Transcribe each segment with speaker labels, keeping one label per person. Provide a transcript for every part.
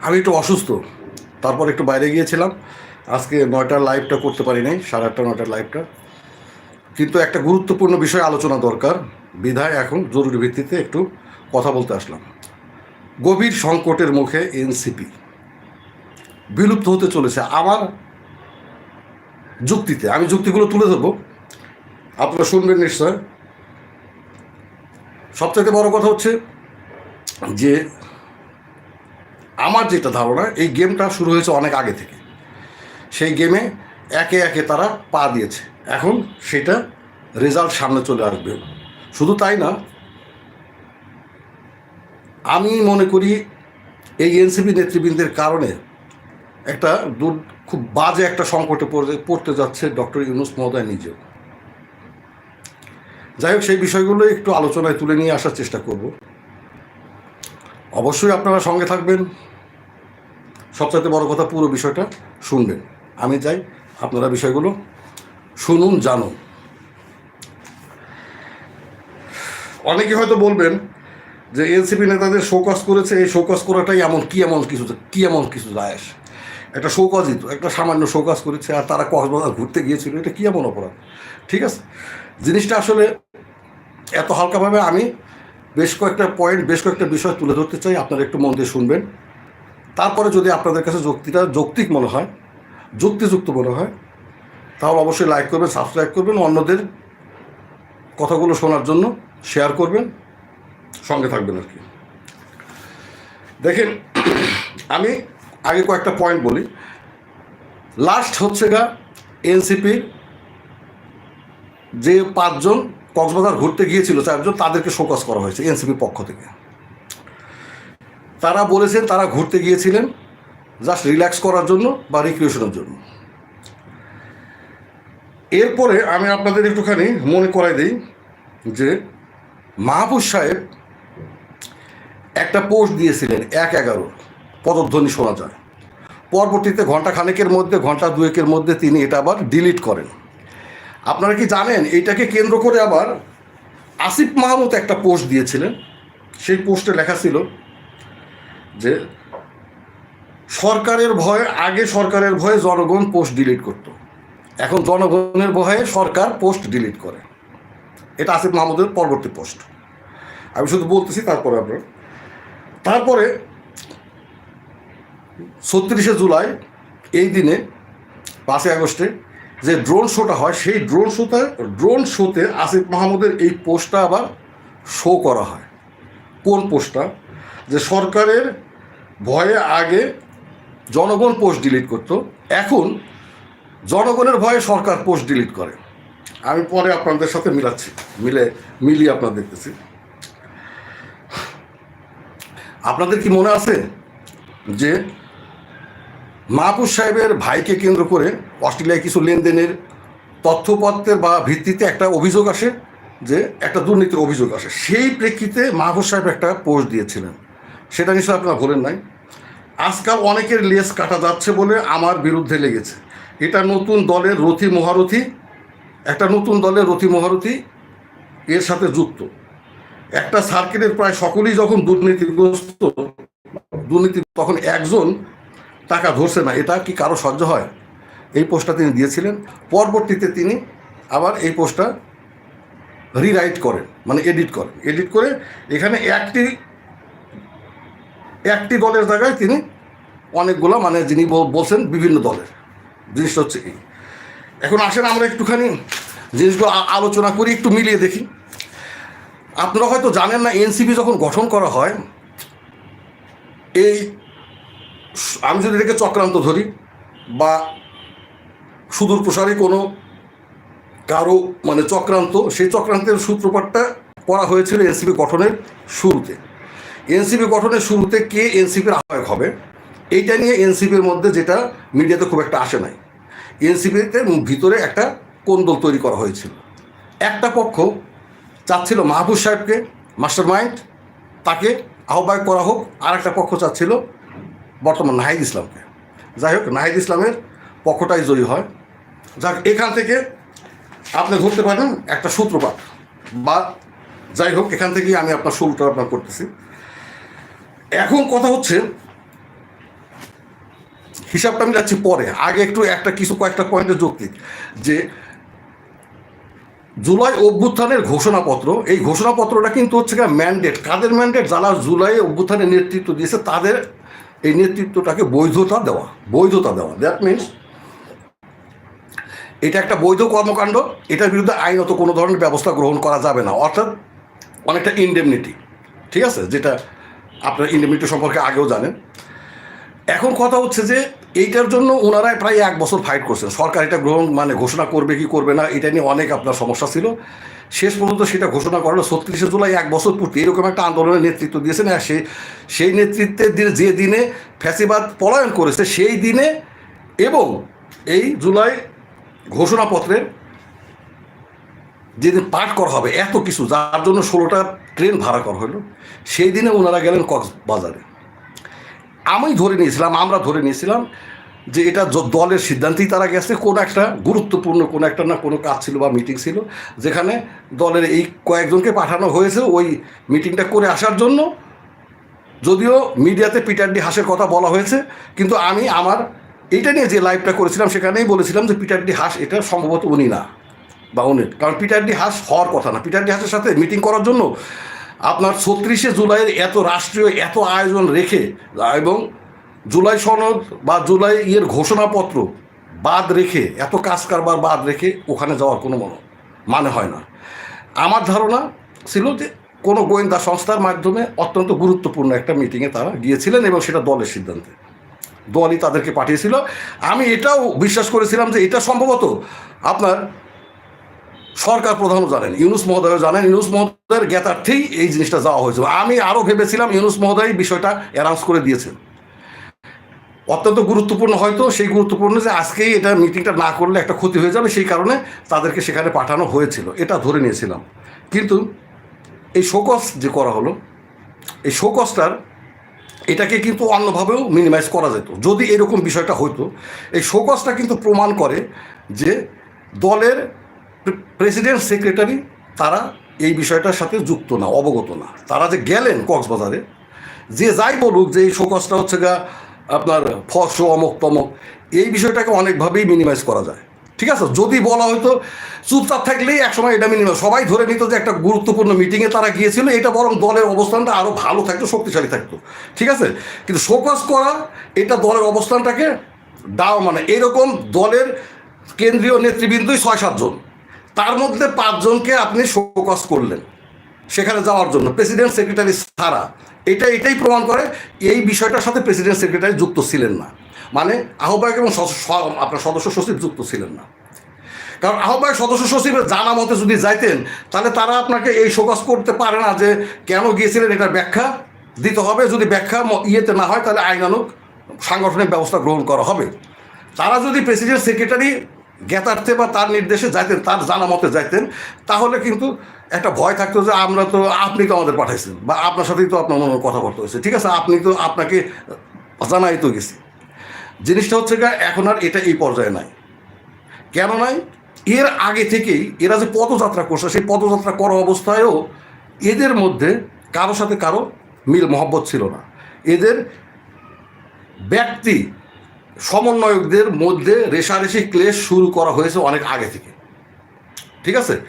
Speaker 1: আমি একটু অসুস্থ, তারপর একটু বাইরে গিয়েছিলাম। আজকে নয়টার লাইভটা করতে পারি নাই, সাড়ে আটটা, নয়টার লাইভটা কিন্তু একটা গুরুত্বপূর্ণ বিষয় আলোচনা দরকার, বিধায় এখন জরুরি ভিত্তিতে একটু কথা বলতে আসলাম। গভীর সংকটের মুখে এনসিপি বিলুপ্ত হতে চলেছে আমার যুক্তিতে। আমি যুক্তিগুলো তুলে ধরবো। আপনারা শুনবেন নিশ্চয়। সবচাইতে বড় কথা হচ্ছে যে আমার যেটা ধারণা, এই গেমটা শুরু হয়েছে অনেক আগে থেকে। সেই গেমে একে একে তারা পা দিয়েছে। এখন সেটা রেজাল্ট সামনে চলে আসবে। শুধু তাই না, আমি মনে করি এই এনসিপি নেতৃবৃন্দের কারণে একটা দূর, খুব বাজে একটা সংকটে পড়ে, পড়তে যাচ্ছে ডক্টর ইউনুস মহোদয় নিজেও। যাই হোক, সেই বিষয়গুলো একটু আলোচনায় তুলে নিয়ে আসার চেষ্টা করব। অবশ্যই আপনারা সঙ্গে থাকবেন। সবচাইতে বড় কথা পুরো বিষয়টা শুনবেন। আমি চাই আপনারা বিষয়গুলো শুনুন, জানুন। অনেকে হয়তো বলবেন যে এনসিপি নেতাদের শোকজ করেছে, এই শোকজ করাটাই এমন, কি এমন কিছু, কি এমন কিছু যায় আসে একটা শোকজই তো, একটা সামান্য শোকজ করেছে আর তারা কক্সবাজার ঘুরতে গিয়েছিল, এটা কি এমন অপরাধ? ঠিক আছে? জিনিসটা আসলে এত হালকাভাবে আমি বেশ কয়েকটা পয়েন্ট বেশ কয়েকটা বিষয় তুলে ধরতে চাই, আপনারা একটু মন দিয়ে শুনবেন। তারপরে যদি আপনাদের কাছে যুক্তিটা যৌক্তিক মনে হয়, যুক্তিযুক্ত মনে হয়, তাহলে অবশ্যই লাইক করবেন সাবস্ক্রাইব করবেন, অন্যদের কথাগুলো শোনার জন্য শেয়ার করবেন, সঙ্গে থাকবেন আর কি। দেখেন, আমি আগে কয়েকটা পয়েন্ট বলি। লাস্ট হচ্ছে গা এনসিপির যে পাঁচজন কক্সবাজার ঘুরতে গিয়েছিল চারজন, তাদেরকে শোকস করা হয়েছে এনসিপির পক্ষ থেকে। তারা বলেছেন তারা ঘুরতে গিয়েছিলেন জাস্ট রিল্যাক্স করার জন্য বা রিক্রিয়েশনের জন্য। এরপরে আমি আপনাদের একটুখানি মনে করাই দিই যে মাহবুব সাহেব একটা পোস্ট দিয়েছিলেন এক এগারো, পদধ্বনি শোনা যায়। পরবর্তীতে ঘণ্টা খানেকের মধ্যে ঘণ্টা দুয়েকের মধ্যে তিনি এটা আবার ডিলিট করেন। আপনারা কি জানেন, এইটাকে কেন্দ্র করে আবার আসিফ মাহমুদ একটা পোস্ট দিয়েছিলেন। সেই পোস্টে লেখা ছিল যে, সরকারের ভয়ে, আগে সরকারের ভয়ে জনগণ পোস্ট ডিলিট করত। এখন জনগণের ভয়ে সরকার পোস্ট ডিলিট করে। এটা আসিফ মাহমুদের পরবর্তী পোস্ট। আমি শুধু বলতেছি তারপরে আপনার। তারপরে ছত্রিশে জুলাই, এই দিনে, পাঁচই আগস্টে যে ড্রোন শোটা হয়, সেই ড্রোন শোতে ড্রোন শোতে আসিফ মাহমুদের এই পোস্টটা আবার শো করা হয়। কোন পোস্টটা? যে সরকারের ভয়ে আগে জনগণ পোস্ট ডিলিট করত, এখন জনগণের ভয়ে সরকার পোস্ট ডিলিট করে। আমি পরে আপনাদের সাথে মিলাচ্ছি, মিলে, মিলিয়ে আপনার দেখতেছি। আপনাদের কি মনে আছে যে মাহবুব সাহেবের ভাইকে কেন্দ্র করে অস্ট্রেলিয়ায় কিছু লেনদেনের তথ্যপত্রের বা ভিত্তিতে একটা অভিযোগ আসে যে একটা দুর্নীতির অভিযোগ আসে। সেই প্রেক্ষিতে মাহবুব সাহেব একটা পোস্ট দিয়েছিলেন। সেটা নিশ্চয় আপনারা ভুলেন নাই। আজকাল অনেকের লেস কাটা যাচ্ছে বলে আমার বিরুদ্ধে লেগেছে। এটা নতুন দলের রথি মহারথী, একটা নতুন দলের রথি মহারথী এর সাথে যুক্ত। একটা সার্কেলের প্রায় সকলেই যখন দুর্নীতিগ্রস্ত, দুর্নীতি তখন একজন টাকা ধরছে না, এটা কি কারও সহ্য হয়? এই পোস্টটা তিনি দিয়েছিলেন, পরবর্তীতে তিনি আবার এই পোস্টটা রিরাইট করেন মানে এডিট করেন। এডিট করে এখানে একটি একটি দলের জায়গায় তিনি অনেকগুলো মানে যিনি বল- বলছেন বিভিন্ন দলের। জিনিসটা হচ্ছে এই। এখন আসেন আমরা একটুখানি জিনিসগুলো আলোচনা করি, একটু মিলিয়ে দেখি। আপনারা হয়তো জানেন না, এনসিপি যখন গঠন করা হয়, এই আমি যদি এটাকে চক্রান্ত ধরি বা সুদূর প্রসারী কোনো কারও মানে চক্রান্ত, সেই চক্রান্তের সূত্রপাতটা করা হয়েছিল এনসিপি গঠনের শুরুতে। এনসিপি গঠনের শুরুতে কে এনসিপির আহ্বায়ক হবে, এইটা নিয়ে এনসিপির মধ্যে যেটা মিডিয়াতে খুব একটা আসে নাই। এনসিপিতে ভিতরে একটা কোন্দল তৈরি করা হয়েছিল। একটা পক্ষ চাচ্ছিল মাহবুব সাহেবকে মাস্টার মাইন্ড তাকে আহ্বায়ক করা হোক আর একটা পক্ষ চাচ্ছিল বর্তমান নাহিদ ইসলামকে। যাই হোক, নাহিদ ইসলামের পক্ষটাই জয়ী হয়। যাক, এখান থেকে আপনি ধরতে পারেন একটা সূত্রপাত। বা যাই হোক, এখান থেকেই আমি আপনার শুরুটা আপনার করতেছি। এখন কথা হচ্ছে, হিসাবটা আমি যাচ্ছি পরে। আগে একটু একটা কিছু কয়েকটা পয়েন্টের যৌক্তিক যে জুলাই অভ্যুত্থানের ঘোষণাপত্র, এই ঘোষণাপত্রটা কিন্তু হচ্ছে ম্যান্ডেট কাদের ম্যান্ডেট যারা জুলাই অভ্যুত্থানের নেতৃত্ব দিয়েছে, তাদের এই নেতৃত্বটাকে বৈধতা দেওয়া বৈধতা দেওয়া। দ্যাট মিনস এটা একটা বৈধ কর্মকাণ্ড, এটার বিরুদ্ধে আইনত কোনো ধরনের ব্যবস্থা গ্রহণ করা যাবে না। অর্থাৎ অনেকটা ইনডেমনিটি ঠিক আছে? যেটা আপনার ইনডেমনিটি সম্পর্কে আগেও জানেন। এখন কথা হচ্ছে যে, এইটার জন্য ওনারাই প্রায় এক বছর ফাইট করছেন। সরকার এটা গ্রহণ মানে ঘোষণা করবে কি করবে না, এটা নিয়ে অনেক আপনার সমস্যা ছিল। শেষ পর্যন্ত সেটা ঘোষণা করল। ছত্রিশে জুলাই, এক বছর পূর্তি, এরকম একটা আন্দোলনের নেতৃত্ব দিয়েছেন আর সেই সেই নেতৃত্বের দিনে, যে দিনে ফ্যাসিবাদ পলায়ন করেছে, সেই দিনে এবং এই জুলাই ঘোষণাপত্রের যেদিন পাঠ করা হবে, এত কিছু, যার জন্য ষোলোটা ট্রেন ভাড়া করা হলো, সেই দিনে ওনারা গেলেন কক্সবাজারে। আমি ধরে নিয়েছিলাম, আমরা ধরে নিয়েছিলাম যে এটা দলের সিদ্ধান্তেই তারা গেছে, কোনো একটা গুরুত্বপূর্ণ কোনো একটা না কোনো কাজ ছিল বা মিটিং ছিল, যেখানে দলের এই কয়েকজনকে পাঠানো হয়েছে ওই মিটিংটা করে আসার জন্য। যদিও মিডিয়াতে পিটার ডি হাসের কথা বলা হয়েছে, কিন্তু আমি আমার এটা নিয়ে যে লাইভটা করেছিলাম সেখানেই বলেছিলাম যে পিটার ডি হাস এটা সম্ভবত উনি না, বা উনি কারণ পিটার ডি হাস হওয়ার কথা না। পিটার ডি হাসের সাথে মিটিং করার জন্য আপনার ছত্রিশে জুলাইয়ের এত রাষ্ট্রীয় এত আয়োজন রেখে, এবং জুলাই সনদ বা জুলাই ইয়ের ঘোষণাপত্র বাদ রেখে, এত কাজ কারবার বাদ রেখে ওখানে যাওয়ার কোনো মনে মানে হয় না। আমার ধারণা ছিল যে কোনো গোয়েন্দা সংস্থার মাধ্যমে অত্যন্ত গুরুত্বপূর্ণ একটা মিটিংয়ে তারা গিয়েছিলেন এবং সেটা দলের সিদ্ধান্তে। দলই তাদেরকে পাঠিয়েছিল। আমি এটাও বিশ্বাস করেছিলাম যে এটা সম্ভবত আপনার সরকার প্রধানও জানেন, ইউনুস মহোদয় জানেন। ইউনুস মহোদয়ের জ্ঞাতার্থেই এই জিনিসটা যাওয়া হয়েছিল। আমি আরও ভেবেছিলাম ইউনুস মহোদয় বিষয়টা অ্যানাউন্স করে দিয়েছেন। অত্যন্ত গুরুত্বপূর্ণ, হয়তো সেই গুরুত্বপূর্ণ যে আজকেই এটা মিটিংটা না করলে একটা ক্ষতি হয়ে যাবে, সেই কারণে তাদেরকে সেখানে পাঠানো হয়েছিল। এটা ধরে নিয়েছিলাম। কিন্তু এই শোকস যে করা হলো, এই শোকসটার এটাকে কিন্তু অন্যভাবেও মিনিমাইজ করা যেত। যদি এরকম বিষয়টা হতো এই শোকসটা কিন্তু প্রমাণ করে যে দলের প্রেসিডেন্ট সেক্রেটারি তারা এই বিষয়টার সাথে যুক্ত না, অবগত না। তারা যে গেলেন কক্সবাজারে, যে যাই বলুক যে এই শোকসটা হচ্ছে গা আপনার ফস অমক, তমক, এই বিষয়টাকে অনেকভাবেই মিনিমাইজ করা যায়। ঠিক আছে? যদি বলা হয়তো চুপচাপ থাকলেই একসময় এটা মিনিমাইজ সবাই ধরে নিত যে একটা গুরুত্বপূর্ণ মিটিংয়ে তারা গিয়েছিল, এটা বরং দলের অবস্থানটা আরও ভালো থাকতো, শক্তিশালী থাকতো। ঠিক আছে? কিন্তু শোকস করা, এটা দলের অবস্থানটাকে দাও মানে এরকম দলের কেন্দ্রীয় নেতৃবৃন্দই ছয় সাতজন তার মধ্যে পাঁচজনকে আপনি শোকস করলেন সেখানে যাওয়ার জন্য। প্রেসিডেন্ট সেক্রেটারি ছাড়া। এটা এটাই প্রমাণ করে এই বিষয়টার সাথে প্রেসিডেন্ট সেক্রেটারি যুক্ত ছিলেন না। মানে আহ্বায়ক এবং আপনার সদস্য সচিব যুক্ত ছিলেন না। কারণ আহ্বায়ক সদস্য সচিবের জানা মতে যদি যাইতেন, তাহলে তারা আপনাকে এই শোকস করতে পারে না যে কেন গিয়েছিলেন এটার ব্যাখ্যা। দিতে হবে, যদি ব্যাখ্যা ইয়েতে না হয়, তাহলে আইনানুক সাংগঠনিক ব্যবস্থা গ্রহণ করা হবে। তারা যদি প্রেসিডেন্ট সেক্রেটারি জ্ঞাতার্থে বা তার নির্দেশে যাইতেন, তার জানা মতে যাইতেন, তাহলে কিন্তু একটা ভয় থাকতো যে আমরা তো, আপনি তো আমাদের পাঠাইছেন বা আপনার সাথেই তো আপনার মনে হয় কথাবার্তা হয়েছে। ঠিক আছে, আপনি তো আপনাকে জানাই তো গেছি। জিনিসটা হচ্ছে গা এখন আর এটা এই পর্যায়ে নাই। কেন নাই? এর আগে থেকেই এরা যে পদযাত্রা করছে, সেই পদযাত্রা করা অবস্থায়ও এদের মধ্যে কারও সাথে কারও মিল, মহব্বত ছিল না। এদের ব্যক্তি সমন্বয়কদের মধ্যে রেশারেশি ক্লেশ শুরু করা হয়েছে অনেক আগে থেকে। ঠিক আছে?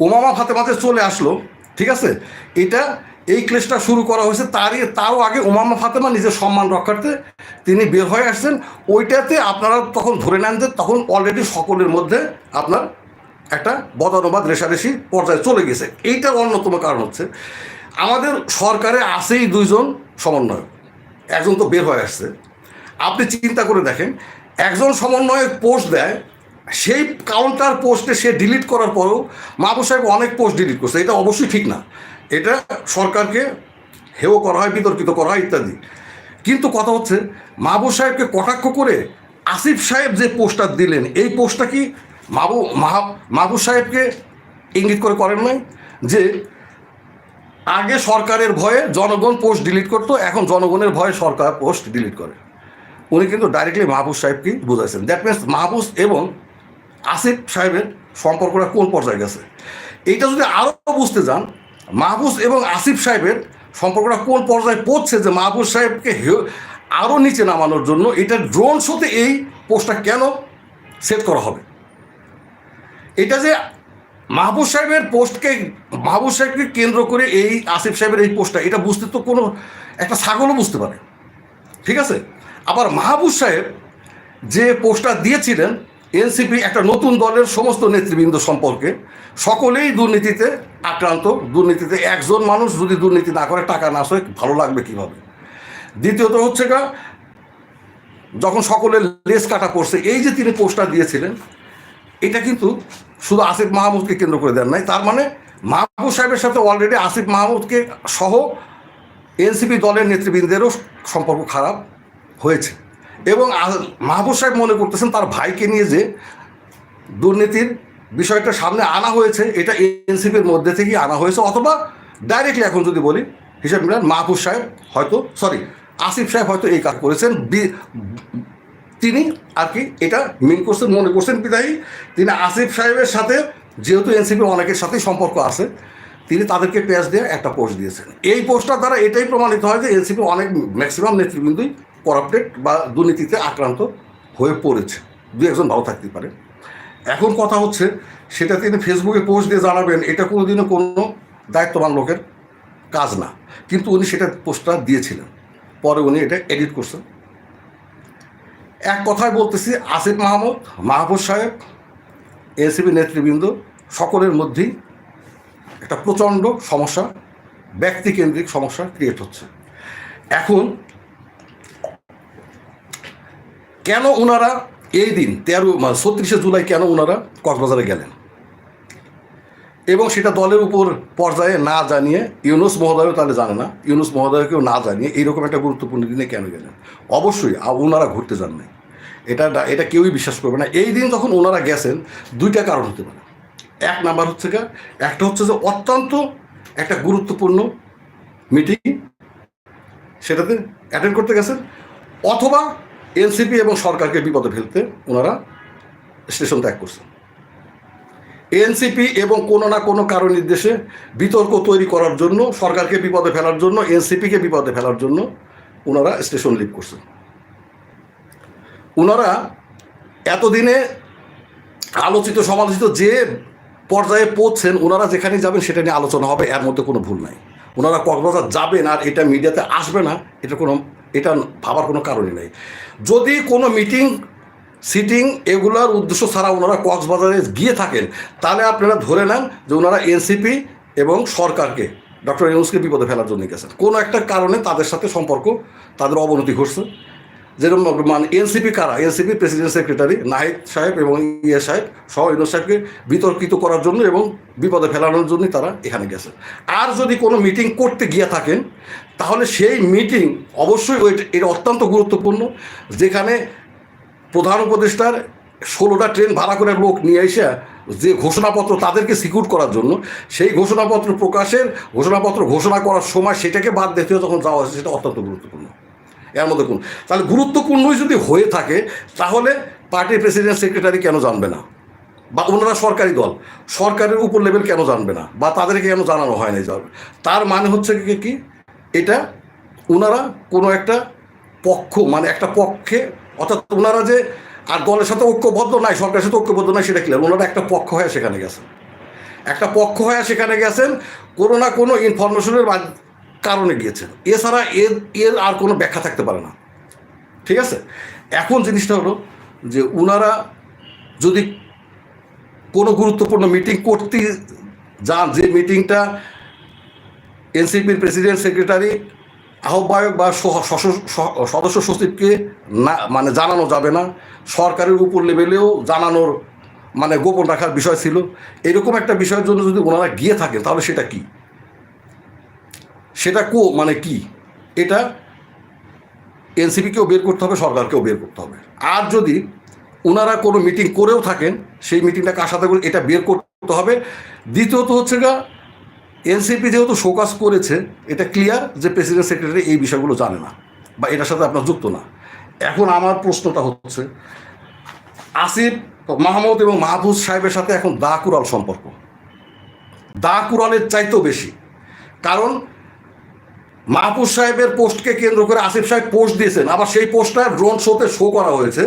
Speaker 1: ওমামা ফাতেমাতে চলে আসলো, ঠিক আছে? এটা, এই ক্লেশটা শুরু করা হয়েছে তারই, তারও আগে ওমামা ফাতেমা নিজের সম্মান রক্ষার্থে তিনি বের হয়ে আসছেন। ওইটাতে আপনারা তখন ধরে নেন যে তখন অলরেডি সকলের মধ্যে আপনার একটা বদানুবাদ রেশারেশি পর্যায়ে চলে গেছে। এইটার অন্যতম কারণ হচ্ছে আমাদের সরকারে আছেই দুইজন সমন্বয়ক। একজন তো বের হয়ে আসছে। আপনি চিন্তা করে দেখেন, একজন সমন্বয়ক পোস্ট দেয়, সেই কাউন্টার পোস্টে সে ডিলিট করার পরেও মাহবুব সাহেব অনেক পোস্ট ডিলিট করছে, এটা অবশ্যই ঠিক না। এটা সরকারকে হেও করা হয়, বিতর্কিত করা হয়, ইত্যাদি। কিন্তু কথা হচ্ছে, মাহবুব সাহেবকে কটাক্ষ করে আসিফ সাহেব যে পোস্টার দিলেন, এই পোস্টটা কি মাহবু মাহা- মাহবুব সাহেবকে ইঙ্গিত করে করেন নাই? যে আগে সরকারের ভয়ে জনগণ পোস্ট ডিলিট করতো, এখন জনগণের ভয়ে সরকার পোস্ট ডিলিট করে। উনি কিন্তু ডাইরেক্টলি মাহবুব সাহেবকেই বুঝাইছেন। দ্যাট মিনস মাহবুব এবং আসিফ সাহেবের সম্পর্কটা কোন পর্যায়ে গেছে? এইটা যদি আরও বুঝতে যান মাহবুব এবং আসিফ সাহেবের সম্পর্কটা কোন পর্যায়ে পড়ছে যে মাহবুব সাহেবকে আরও নিচে নামানোর জন্য এটা ড্রোন শোতে এই পোস্টটা কেন সেট করা হবে? এটা যে মাহবুব সাহেবের পোস্টকে মাহবুব সাহেবকে কেন্দ্র করে এই আসিফ সাহেবের এই পোস্টটা এটা বুঝতে তো কোনো একটা ছাগলও বুঝতে পারে। ঠিক আছে? আবার মাহবুব সাহেব যে পোস্টার দিয়েছিলেন, এনসিপি একটা নতুন দলের সমস্ত নেতৃবৃন্দ সম্পর্কে, সকলেই দুর্নীতিতে আক্রান্ত, দুর্নীতিতে একজন মানুষ যদি দুর্নীতি না করে, টাকা না আসে, ভালো লাগবে কীভাবে? দ্বিতীয়ত হচ্ছে গা, যখন সকলের লেস কাটা পড়ছে, এই যে তিনি পোস্টার দিয়েছিলেন, এটা কিন্তু শুধু আসিফ মাহমুদকে কেন্দ্র করে দেন নাই, তার মানে মাহবুব সাহেবের সাথে অলরেডি আসিফ মাহমুদকে সহ এনসিপি দলের নেতৃবৃন্দেরও সম্পর্ক খারাপ। হয়েছে। এবং মাহবুব সাহেব মনে করতেছেন তার ভাইকে নিয়ে যে দুর্নীতির বিষয়টা সামনে আনা হয়েছে, এটা এনসিপির মধ্যে থেকেই আনা হয়েছে অথবা ডাইরেক্টলি এখন যদি বলি, হিসাব মিলান মাহবুব সাহেব হয়তো সরি আসিফ সাহেব হয়তো এই কাজ করেছেন তিনি আর কি এটা মিন করছেন, মনে করছেন বিদায়ী। তিনি আসিফ সাহেবের সাথে, যেহেতু এনসিপির অনেকের সাথেই সম্পর্ক আছে, তিনি তাদেরকে পেঁয়াজ দিয়ে একটা পোস্ট দিয়েছেন। এই পোস্টটার দ্বারা এটাই প্রমাণিত হয় যে এনসিপি অনেক ম্যাক্সিমাম নেতৃবৃন্দই করাপ্টেড বা দুর্নীতিতে আক্রান্ত হয়ে পড়েছে। দু একজন ভালো থাকতে পারে। এখন কথা হচ্ছে, সেটা তিনি ফেসবুকে পোস্ট দিয়ে জানাবেন, এটা কোনোদিনও কোনো দায়িত্ববান লোকের কাজ না। কিন্তু উনি সেটা পোস্টটা দিয়েছিলেন। পরে উনি এটা এডিট করছেন। এক কথায় বলতেছি, আসিফ মাহমুদ মাহবুব সাহেব, এনসিপি নেতৃবৃন্দ, সকলের মধ্যেই একটা প্রচণ্ড সমস্যা, ব্যক্তিকেন্দ্রিক সমস্যা ক্রিয়েট হচ্ছে। এখন কেন ওনারা এই দিন তেরো ছত্রিশে জুলাই কেন ওনারা কক্সবাজারে গেলেন? এবং সেটা দলের উপর পর্যায়ে না জানিয়ে ইউনুস মহোদয়ও তাহলে জানে না, ইউনুস মহোদয়কেও না জানিয়ে এইরকম একটা গুরুত্বপূর্ণ দিনে কেন গেলেন? অবশ্যই ওনারা ঘুরতে যান নাই। এটা এটা কেউই বিশ্বাস করবে না। এই দিন যখন ওনারা গেছেন, দুইটা কারণ হতে পারে। এক নাম্বার হচ্ছে একটা হচ্ছে যে অত্যন্ত একটা গুরুত্বপূর্ণ মিটিং সেটাতে অ্যাটেন্ড করতে গেছেন, অথবা এনসিপি এবং সরকারকে বিপদে ফেলতে ওনারা স্টেশন ত্যাগ করছেন। এনসিপি এবং কোনো না কোনো কারণ নির্দেশে বিতর্ক তৈরি করার জন্য, সরকারকে বিপদে ফেলার জন্য, এনসিপিকে বিপদে ফেলার জন্য ওনারা স্টেশন লিভ করছেন। ওনারা এতদিনে আলোচিত, সমালোচিত যে পর্যায়ে পৌঁছছেন ওনারা যেখানে যাবেন সেটা নিয়ে আলোচনা হবে, এর মধ্যে কোনো ভুল নাই। ওনারা কক্সবাজার যাবেন আর এটা মিডিয়াতে আসবে না, এটা কোনো এটা ভাবার কোনো কারণই নেই। যদি কোনো মিটিং সিটিং এগুলোর উদ্দেশ্য ছাড়া ওনারা কক্সবাজারে গিয়ে থাকেন, তাহলে আপনারা ধরে নেন যে ওনারা এনসিপি এবং সরকারকে, ডক্টর ইউনুসকে বিপদে ফেলার জন্য গেছেন। কোনো একটা কারণে তাদের সাথে সম্পর্ক, তাদের অবনতি ঘটছে। যেরকম মানে এনসিপি কারা? এনসিপি প্রেসিডেন্ট সেক্রেটারি, নাহিদ সাহেব এবং ইয়ে সাহেব সহ ইউনুস সাহেবকে বিতর্কিত করার জন্য এবং বিপদে ফেলানোর জন্যই তারা এখানে গেছে। আর যদি কোনো মিটিং করতে গিয়ে থাকেন, তাহলে সেই মিটিং অবশ্যই এটা অত্যন্ত গুরুত্বপূর্ণ, যেখানে প্রধান উপদেষ্টার ষোলোটা ট্রেন ভাড়া করে লোক নিয়ে এসে যে ঘোষণাপত্র তাদেরকে সিকিউর করার জন্য, সেই ঘোষণাপত্র প্রকাশের ঘোষণাপত্র ঘোষণা করার সময় সেটাকে বাদ দিতে যখন যাওয়া হয়েছে, সেটা অত্যন্ত গুরুত্বপূর্ণ। এর মধ্যে কোন? তাহলে গুরুত্বপূর্ণই যদি হয়ে থাকে, তাহলে পার্টির প্রেসিডেন্ট, সেক্রেটারি কেন জানবে না? বা ওনারা সরকারি দল, সরকারের উপর লেভেল কেন জানবে না? বা তাদেরকে কেন জানানো হয় না যাবে তার মানে হচ্ছে কি এটা ওনারা কোনো একটা পক্ষ মানে একটা পক্ষে, অর্থাৎ ওনারা যে আর দলের সাথে ঐক্যবদ্ধ নাই, সরকারের সাথে ঐক্যবদ্ধ নাই, সেটা ক্লিয়ার ওনারা একটা পক্ষ হয়ে সেখানে গেছেন। একটা পক্ষ হয়ে সেখানে গেছেন, কোনো না কোনো ইনফরমেশনের কারণে গিয়েছেন এছাড়া এর এর আর কোনো ব্যাখ্যা থাকতে পারে না। ঠিক আছে? এখন জিনিসটা হলো যে ওনারা যদি কোনো গুরুত্বপূর্ণ মিটিং করতে যান, যে মিটিংটা এনসিপির প্রেসিডেন্ট, সেক্রেটারি, আহ্বায়ক বা সদস্য সচিবকে না মানে জানানো যাবে না। সরকারের উপর লেভেলেও জানানোর মানে গোপন রাখার বিষয় ছিল। এরকম একটা বিষয়ের জন্য যদি ওনারা গিয়ে থাকেন, তাহলে সেটা কি? সেটা কো মানে কি? এটা এনসিপিকেও বের করতে হবে সরকারকেও বের করতে হবে। আর যদি ওনারা কোনো মিটিং করেও থাকেন, সেই মিটিংটা কার সাথে করে এটা বের করতে হবে। দ্বিতীয়ত হচ্ছে গা, এনসিপি যেহেতু শোকাস করেছে, এটা ক্লিয়ার যে প্রেসিডেন্ট সেক্রেটারি এই বিষয়গুলো জানে না বা এটার সাথে আপনার যুক্ত না। এখন আমার প্রশ্নটা হচ্ছে, আসিফ মাহমুদ এবং মাহফুজ সাহেবের সাথে এখন দা কুরাল সম্পর্ক। দা কুরালের চাইতেও বেশি। কারণ মাহফুজ সাহেবের পোস্টকে কেন্দ্র করে আসিফ সাহেব পোস্ট দিয়েছেন। আবার সেই পোস্টটা ড্রোন শোতে শো করা হয়েছে।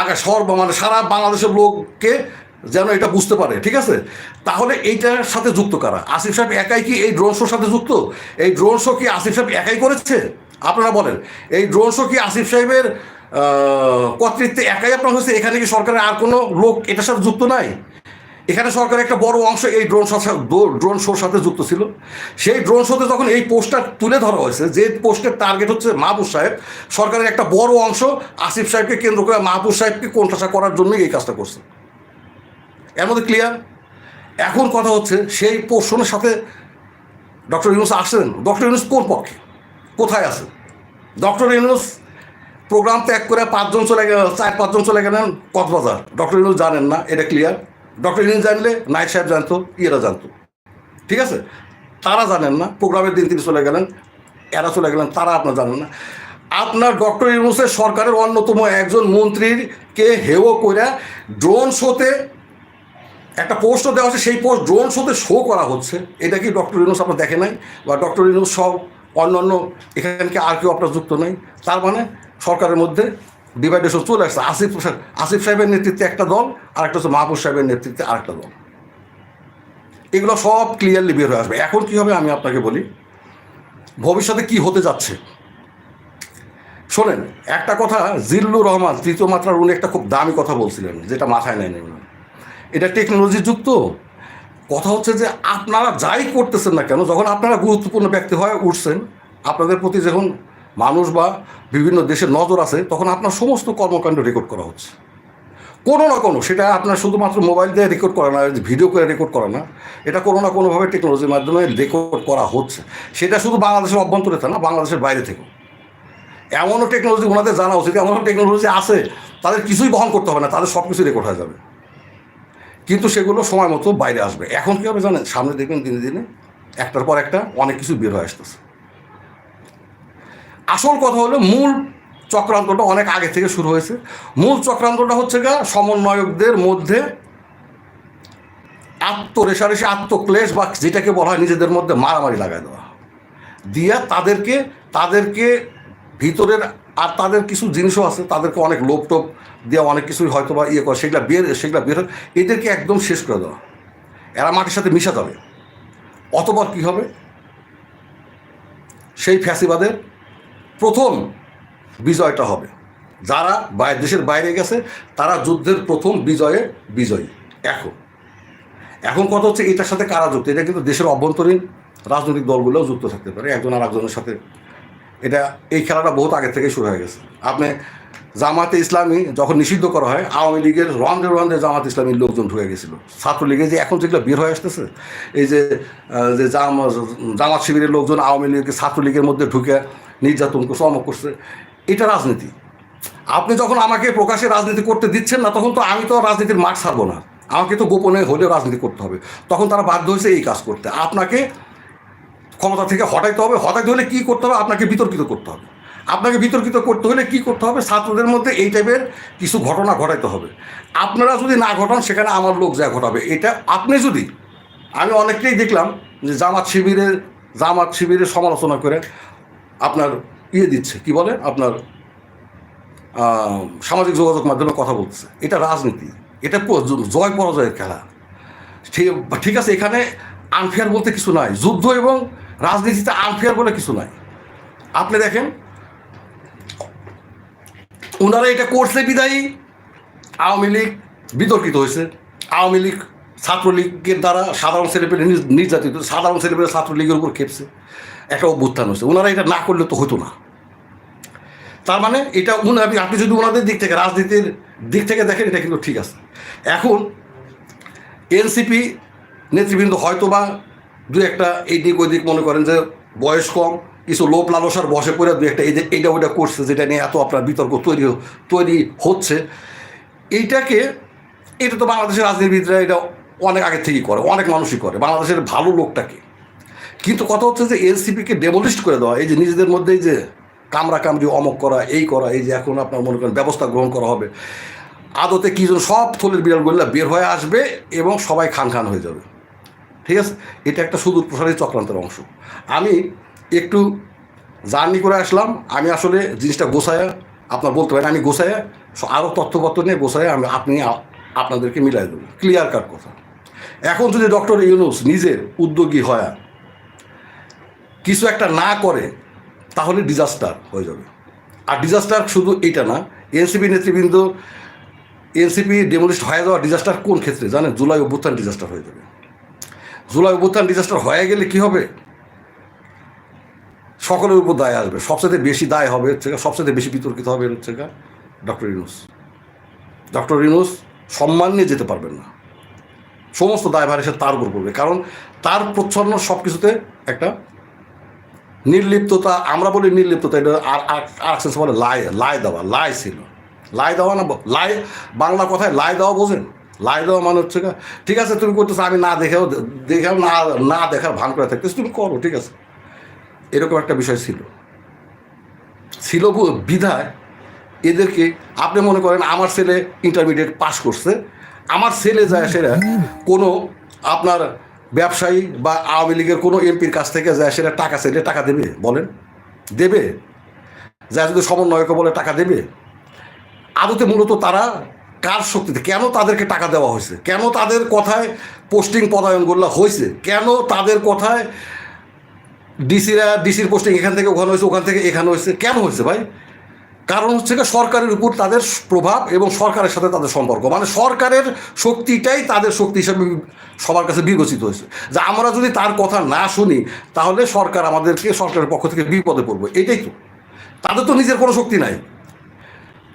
Speaker 1: আগে সর্ব মানে সারা বাংলাদেশের লোককে যেন এটা বুঝতে পারে, ঠিক আছে? তাহলে এইটার সাথে যুক্ত কারা? আসিফ সাহেব একাই কি এই ড্রোন শোর সাথে যুক্ত? এই ড্রোন শো কি আসিফ সাহেব একাই করেছে? আপনারা বলেন। এই ড্রোন শো কি আসিফ সাহেবের কর্তৃত্বে একাই আপনার হয়েছে? এখানে কি সরকারের আর কোনো লোক এটার সাথে যুক্ত নাই? এখানে সরকারের একটা বড় অংশ এই ড্রোন ড্রোন শোর সাথে যুক্ত ছিল। সেই ড্রোন শোতে যখন এই পোস্টটা তুলে ধরা হয়েছে, যে পোস্টের টার্গেট হচ্ছে মাহবুব সাহেব, সরকারের একটা বড় অংশ আসিফ সাহেবকে কেন্দ্র করে মাহবুব সাহেবকে কোণঠাসা করার জন্যই এই কাজটা করছে। এর মধ্যে ক্লিয়ার এখন কথা হচ্ছে সেই পোর্শনের সাথে ডক্টর ইউনুস আসছেন। ডক্টর ইউনুস কোন পক্ষে? কোথায় আছে? ডক্টর ইউনুস প্রোগ্রাম ত্যাগ করে পাঁচজন চলে গেল চার পাঁচজন চলে গেলেন কক্সবাজার। ডক্টর ইউনুস জানেন না, এটা ক্লিয়ার ডক্টর ইউনুস জানলে নাইট সাহেব জানতো, ইয়েরা জানতো। ঠিক আছে? তারা জানেন না, প্রোগ্রামের দিন তিনি চলে গেলেন, এরা চলে গেলেন, তারা আপনার জানেন না। আপনার ডক্টর ইউনুসের সরকারের অন্যতম একজন মন্ত্রীর কে হেও করে ড্রোন শোতে একটা পোস্টও দেওয়া হচ্ছে সেই পোস্ট ড্রোন শোতে শো করা হচ্ছে। এটা কি ডক্টর ইউনুস আপনার দেখে নাই? বা ডক্টর ইউনুস সব অন্যান্য এখানকে আর কেউ আপনার যুক্ত নাই? তার মানে সরকারের মধ্যে ডিভাইডেশন চলে আসছে। আসিফ আসিফ সাহেবের নেতৃত্বে একটা দল আর একটা হচ্ছে মাহবুব সাহেবের নেতৃত্বে আরেকটা দল। এগুলো সব ক্লিয়ারলি বের হয়ে আসবে। এখন কী হবে আমি আপনাকে বলি, ভবিষ্যতে কি হতে যাচ্ছে? শোনেন, একটা কথা জিল্লুর রহমান তৃতীয় মাত্রার উনি একটা খুব দামি কথা বলছিলেন, যেটা মাথায় নেয় নেই এটা টেকনোলজি যুক্ত। কথা হচ্ছে যে আপনারা যাই করতেছেন না কেন, যখন আপনারা গুরুত্বপূর্ণ ব্যক্তি হয়ে উঠছেন, আপনাদের প্রতি যখন মানুষ বা বিভিন্ন দেশের নজর আছে, তখন আপনার সমস্ত কর্মকাণ্ড রেকর্ড করা হচ্ছে। কোনো না কোনো, সেটা আপনার শুধুমাত্র মোবাইল দিয়ে রেকর্ড করা না ভিডিও করে রেকর্ড করা না, এটা কোনো না কোনোভাবে টেকনোলজির মাধ্যমে রেকর্ড করা হচ্ছে। সেটা শুধু বাংলাদেশের অভ্যন্তরে তা না, বাংলাদেশের বাইরে থেকেও। এমনও টেকনোলজি ওনাদের জানা উচিত, এমনও টেকনোলজি আছে, তাদের কিছুই বহন করতে হবে না, তাদের সব কিছু রেকর্ড হয়ে যাবে। কিন্তু সেগুলো সময় মতো বাইরে আসবে। এখন কী হবে জানেন? সামনে দেখবেন দিনে দিনে, একটার পর একটা অনেক কিছু বের হয়ে আসতেছে। আসল কথা হলো মূল চক্রান্তটা অনেক আগে থেকে শুরু হয়েছে। মূল চক্রান্তটা হচ্ছে গা সমন্বয়কদের মধ্যে আত্মরেশারেশি, আত্মক্লেশ বা যেটাকে বলা হয় নিজেদের মধ্যে মারামারি লাগাই দেওয়া। দিয়া তাদেরকে তাদেরকে ভিতরের আর তাদের কিছু জিনিসও আছে, তাদেরকে অনেক লোভ টোপ দেওয়া, অনেক কিছুই হয়তো বা ইয়ে করে, সেগুলা বের সেগুলা বের এদেরকে একদম শেষ করে দেওয়া। এরা মাটির সাথে মিশা যাবে। অতপর কী হবে? সেই ফ্যাসিবাদের প্রথম বিজয়টা হবে। যারা বাইরে দেশের বাইরে গেছে, তারা যুদ্ধের প্রথম বিজয়ে বিজয়ী। এখন। এখন কথা হচ্ছে এটার সাথে কারা যুক্ত? এটা কিন্তু দেশের অভ্যন্তরীণ রাজনৈতিক দলগুলোও যুক্ত থাকতে পারে, একজন আর একজনের সাথে। এটা, এই খেলাটা বহুত আগে থেকে শুরু হয়ে গেছে। আপনি জামাতে ইসলামী যখন নিষিদ্ধ করা হয়, আওয়ামী লীগের রন্ধে রন্ধে জামাত ইসলামীর লোকজন ঢুকে গেছিল। ছাত্রলীগে যে এখন যেগুলো বের হয়ে আসতেছে, এই যে যে জামাত শিবিরের লোকজন আওয়ামী লীগের, ছাত্রলীগের মধ্যে ঢুকে নির্যাতন করছে, অমক করছে, এটা রাজনীতি। আপনি যখন আমাকে প্রকাশ্যে রাজনীতি করতে দিচ্ছেন না, তখন তো আমি তো রাজনীতির মাঠ ছাড়বো না। আমাকে তো গোপনে হলেও রাজনীতি করতে হবে। তখন তারা বাধ্য হয়েছে এই কাজ করতে। আপনাকে ক্ষমতা থেকে হটাইতে হবে। হটাইতে হলে কী করতে হবে? আপনাকে বিতর্কিত করতে হবে। আপনাকে বিতর্কিত করতে হলে কি করতে হবে? ছাত্রদের মধ্যে এই টাইপের কিছু ঘটনা ঘটাইতে হবে। আপনারা যদি না ঘটান, সেখানে আমার লোক যা ঘটাবে। এটা আপনি যদি, আমি অনেককেই দেখলাম যে জামাত শিবিরের জামাত শিবিরের সমালোচনা করে আপনার ইয়ে দিচ্ছে, কি বলে? আপনার সামাজিক যোগাযোগ মাধ্যমে কথা বলতেছে। এটা রাজনীতি। এটা জয় পরাজয়ের খেলা। ঠিক- আছে, এখানে আনফেয়ার বলতে কিছু নাই। যুদ্ধ এবং রাজনীতিতে আনফেয়ার বলে কিছু নাই। আপনি দেখেন ওনারা এটা করছে বিদায়ী। আওয়ামী লীগ বিতর্কিত হয়েছে। আওয়ামী লীগ ছাত্রলীগের দ্বারা সাধারণ ছেলেপেলে নির- নির্যাতিত, সাধারণ ছেলেপেলে ছাত্রলীগের উপর খেপছে। একটা অভ্যুত্থান হয়েছে। ওনারা এটা না করলে তো হতো না। তার মানে এটা উনি আপনি যদি ওনাদের দিক থেকে, রাজনীতির দিক থেকে দেখেন, এটা কিন্তু ঠিক আছে। এখন এনসিপি নেতৃবৃন্দ হয়তো বা দু একটা এই দিক ওই দিক মনে করেন যে বয়স কম, কিছু লোভ লালসার বসে পড়ে দু একটা এই যে এইটা ওইটা করছে, যেটা নিয়ে এত আপনার বিতর্ক তৈরি তৈরি হচ্ছে। এইটাকে এটা তো বাংলাদেশের রাজনীতিবিদরা এটা অনেক আগে থেকেই করে, অনেক মানুষই করে। বাংলাদেশের ভালো লোকটাকে কিন্তু কথা হচ্ছে যে এনসিপিকে ডেমোলিস্ট করে দেওয়া, এই যে নিজেদের মধ্যেই যে কামরা কামড়ি, অমক করা, এই করা, এই যে এখন আপনার মনে করেন ব্যবস্থা গ্রহণ করা হবে। আদতে কী যেন সব থলের বিড়ালগুলো বের হয়ে আসবে এবং সবাই খান খান হয়ে যাবে। ঠিক আছে? এটা একটা সুদূর প্রসারী চক্রান্তের অংশ। আমি একটু জার্নি করে আসলাম। আমি আসলে জিনিসটা গোছায়া, আপনার বলতে পারেন আমি গোছায়া আরও তথ্যপত্র নিয়ে গোছায়া আমি আপনি আপনাদেরকে মিলাই দেবো। ক্লিয়ার কাট কথা। এখন যদি ডক্টর ইউনুস নিজের উদ্যোগী হয় কিছু একটা না করে, তাহলে ডিজাস্টার হয়ে যাবে। আর ডিজাস্টার শুধু এইটা না, এনসিপি নেতৃবৃন্দ, এনসিপি ডেমোলিস্ট হয়ে যাওয়া ডিজাস্টার কোন ক্ষেত্রে? জানেন, জুলাই অভ্যুত্থান ডিজাস্টার হয়ে যাবে। জুলাই অভ্যুত্থান ডিজাস্টার হয়ে গেলে কি হবে? সকলের উপর দায় আসবে। সবচেয়ে বেশি দায় হবে হচ্ছে সবচেয়ে বেশি বিতর্কিত হবে হচ্ছে ডক্টর ইউনুস। ডক্টর ইউনুস সম্মান নিয়ে যেতে পারবেন না। সমস্ত দায়ভার এসে তার উপর পড়বে। কারণ তার প্রচ্ছন্ন সব কিছুতে একটা নির্লিপ্ততা, আমরা বলি নির্লিপ্ততা, এটা আর আর আর বলে লাই লাই দেওয়া, লাই ছিল। লাই দেওয়া না, লাই, বাংলা কথায় লাই দেওয়া বোঝেন? লাই দেওয়া মানে হচ্ছে ঠিক আছে, তুমি করতেছো, আমি না দেখেও দেখেও না না দেখার ভান করে থাকতেছি, তুমি করো, ঠিক আছে। এরকম একটা বিষয় ছিল। ছিল বিধায় এদেরকে, আপনি মনে করেন আমার ছেলে ইন্টারমিডিয়েট পাস করছে, আমার ছেলে যায় সেটা কোনো আপনার ব্যবসায়ী বা আওয়ামী লীগের কোনো এমপির কাছ থেকে যায়, সেটা টাকা চাইলে টাকা দেবে, বলেন। দেবে। যা যদি সমন্বয়কে বলে টাকা দেবে। আদতে মূলত তারা কার শক্তিতে, কেন তাদেরকে টাকা দেওয়া হয়েছে? কেন তাদের কথায় পোস্টিং পদায়নগুলো হয়েছে? কেন তাদের কথায় ডিসিরা, ডিসির পোস্টিং এখান থেকে ওখানে হয়েছে, ওখান থেকে এখানে হয়েছে? কেন হয়েছে ভাই? কারণ হচ্ছে কি সরকারের উপর তাদের প্রভাব এবং সরকারের সাথে তাদের সম্পর্ক। মানে সরকারের শক্তিটাই তাদের শক্তি হিসাবে সবার কাছে বিবেচিত হয়েছে। যে আমরা যদি তার কথা না শুনি, তাহলে সরকার আমাদেরকে, সরকারের পক্ষ থেকে বিপদে পড়বে। এটাই তো। তাদের তো নিজের কোনো শক্তি নাই।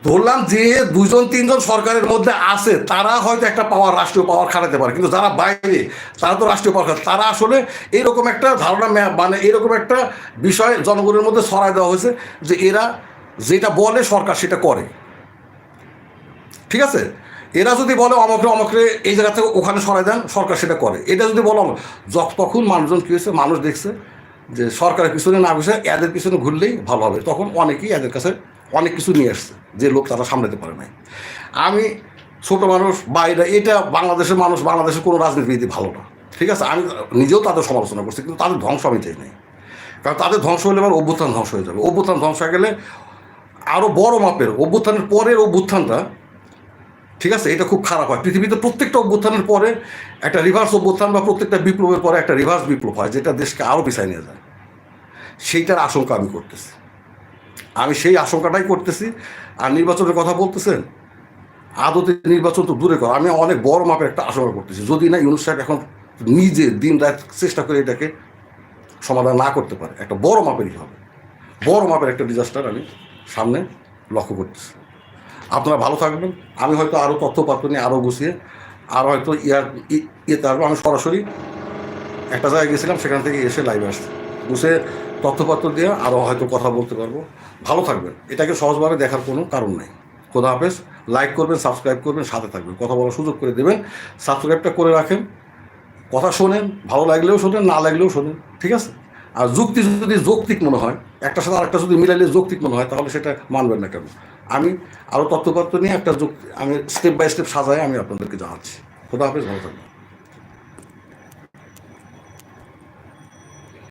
Speaker 1: ধরলাম যে দুজন তিনজন সরকারের মধ্যে আছে, তারা হয়তো একটা পাওয়ার রাষ্ট্রীয় পাওয়ার খাটাতে পারে। কিন্তু যারা বাইরে, তারা তো রাষ্ট্রীয় পাওয়ার খাটাতে তারা আসলে এরকম একটা ধারণা মানে এরকম একটা বিষয় জনগণের মধ্যে ছড়ায় দেওয়া হয়েছে যে এরা যেটা বলে সরকার সেটা করে। ঠিক আছে? এরা যদি বলে অমকরে অমকরে এই জায়গা থেকে ওখানে সরাই দেন, সরকার সেটা করে। এটা যদি বলো তখন মানুষজন কী হয়েছে? মানুষ দেখছে যে সরকারের পিছনে না বসে এদের পিছনে ঘুরলেই ভালো হবে। তখন অনেকেই এদের কাছে অনেক কিছু নিয়ে আসছে যে লোক তারা সামলাতে পারে নাই। আমি ছোট মানুষ, বাইরে, এটা বাংলাদেশের মানুষ, বাংলাদেশের কোনো রাজনীতিবিদ ভালো না। ঠিক আছে? আমি নিজেও তাদের সমালোচনা করছি, কিন্তু তাদের ধ্বংস আমি চাই নাই। কারণ তাদের ধ্বংস হলে এবার অভ্যুত্থান ধ্বংস হয়ে যাবে। অভ্যুত্থান ধ্বংস হয়ে গেলে আরও বড় মাপের অভ্যুত্থানের পরের অভ্যুত্থানটা, ঠিক আছে? এটা খুব খারাপ হয়। পৃথিবীতে প্রত্যেকটা অভ্যুত্থানের পরে একটা রিভার্স অভ্যুত্থান বা প্রত্যেকটা বিপ্লবের পরে একটা রিভার্স বিপ্লব হয়, যেটা দেশকে আরও পিছায় নিয়ে যায়। সেইটার আশঙ্কা আমি করতেছি। আমি সেই আশঙ্কাটাই করতেছি। আর নির্বাচনের কথা বলতেছেন? আদতে নির্বাচন তো দূরে করা। আমি অনেক বড় মাপের একটা আশঙ্কা করতেছি। যদি না ইউনুস সাহেব এখন নিজে দিন রাত চেষ্টা করে এটাকে সমাধান না করতে পারে, একটা বড় মাপেরই হবে। বড় মাপের একটা ডিজাস্টার আমি সামনে লক্ষ্য করতেছি। আপনারা ভালো থাকবেন। আমি হয়তো আরও তথ্যপাত্র নিয়ে আরও গুছিয়ে আরও হয়তো ইয়ার ইয়েতে আসব আমি সরাসরি একটা জায়গায় গেছিলাম, সেখান থেকে এসে লাইভে আসছি। বসে তথ্যপত্র দিয়ে আরও হয়তো কথা বলতে পারব। ভালো থাকবেন। এটাকে সহজভাবে দেখার কোনো কারণ নেই। খোদা হাফেজ। লাইক করবেন সাবস্ক্রাইব করবেন, সাথে থাকবেন। কথা বলার সুযোগ করে দেবেন। সাবস্ক্রাইবটা করে রাখেন। কথা শোনেন। ভালো লাগলেও শোনেন, না লাগলেও শোনেন। ঠিক আছে? আর যুক্তি যদি যৌক্তিক মনে হয় একটা সাথে আরেকটা যদি মিলাইলে যৌক্তিক মনে হয়, তাহলে সেটা মানবেন না কেন? আমি আরও তথ্যপত্র নিয়ে একটা যুক্তি আমি স্টেপ বাই স্টেপ সাজায় আমি আপনাদেরকে জানাচ্ছি। খোদা হাফেজ, ভালো থাকবেন।